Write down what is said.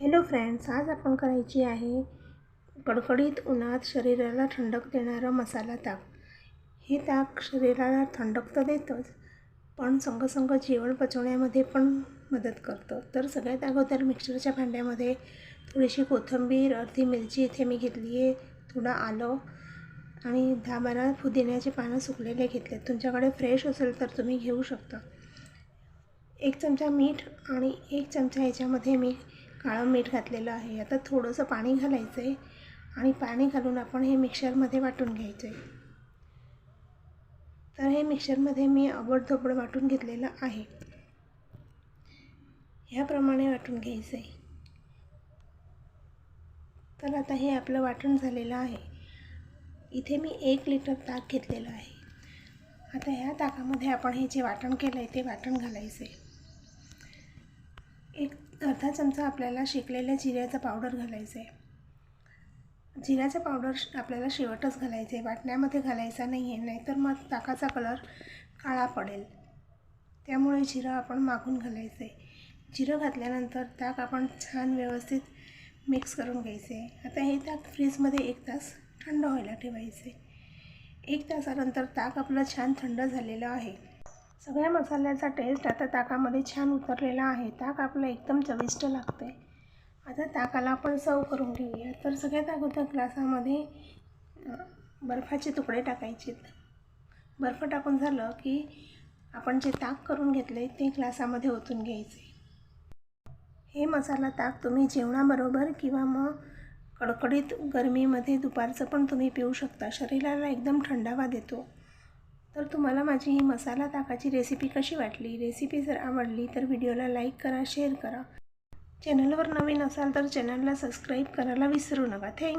Hello friends आज आपण करायची आहे कडकडीत उन्हात शरीराला थंडक देणारं मसाला ताक. हे ताक शरीराला थंडक तर देतंच पण संगसंग जेवण पचवण्यामध्ये पण मदत करतं. तर सगळ्यात अगोदर मिक्सरच्या भांड्यामध्ये थोडीशी कोथिंबीर अर्धी मिरची इथे मी घेतली आहे थोडं आलं आणि दहा बारा पुदिन्याचे पानं सुकलेले घेतले तुमच्याकडे फ्रेश असेल तर तुम्ही घेऊ शकता. एक चमचा मीठ आणि एक चमचा ह्याच्यामध्ये मी काळं मीठ घातलेलं आहे. आता थोडंसं पाणी घालायचं आहे आणि पाणी घालून आपण हे मिक्सरमध्ये वाटून घ्यायचं आहे तर हे मिक्सरमध्ये मी अबडधोबड वाटून घेतलेलं आहे. ह्याप्रमाणे वाटून घ्यायचं आहे तर आता हे आपलं वाटण झालेलं आहे. इथे मी एक लिटर ताक घेतलेलं आहे. आता ह्या ताकामध्ये आपण हे जे वाटण केलं आहे ते वाटण घालायचं आहे अर्धा चमचा आपल्याला शेकलेल्या जिऱ्याचा पावडर घालायचा आहे जिऱ्याचा पावडर आपल्याला शेवटच घालायचं आहे वाटण्यामध्ये घालायचा नाही आहे नाहीतर मग ताकाचा कलर काळा पडेल. त्यामुळे जिरं आपण मागून घालायचं आहे जिरं घातल्यानंतर ताक आपण छान व्यवस्थित मिक्स करून घ्यायचे आहे आता हे ताक फ्रीजमध्ये एक तास थंड व्हायला ठेवायचे एक तासानंतर ताक आपलं छान थंड झालेलं आहे. सगळ्या मसाल्याचा टेस्ट आता ताकामध्ये छान उतरलेला आहे. ताक आपलं एकदम चविष्ट लागतं. आहे आता ताकाला आपण सर्व करून घेऊया. तर सगळ्यात अगोदर ग्लासामध्ये बर्फाचे तुकडे टाकायचे. बर्फ टाकून झालं की आपण जे ताक करून घेतले ते ग्लासामध्ये ओतून घ्यायचे. हे मसाला ताक तुम्ही जेवणाबरोबर किंवा मग कडकडीत गरमीमध्ये दुपारचं पण तुम्ही पिऊ शकता. शरीराला एकदम थंडावा देतो. तर तुम्हाला माझी ही मसाला ताकाची रेसिपी कशी वाटली? रेसिपी जर आवडली तर व्हिडिओला लाईक करा शेअर करा. चॅनलवर नवीन असाल तर चॅनलला सबस्क्राईब करायला विसरू नका. थँक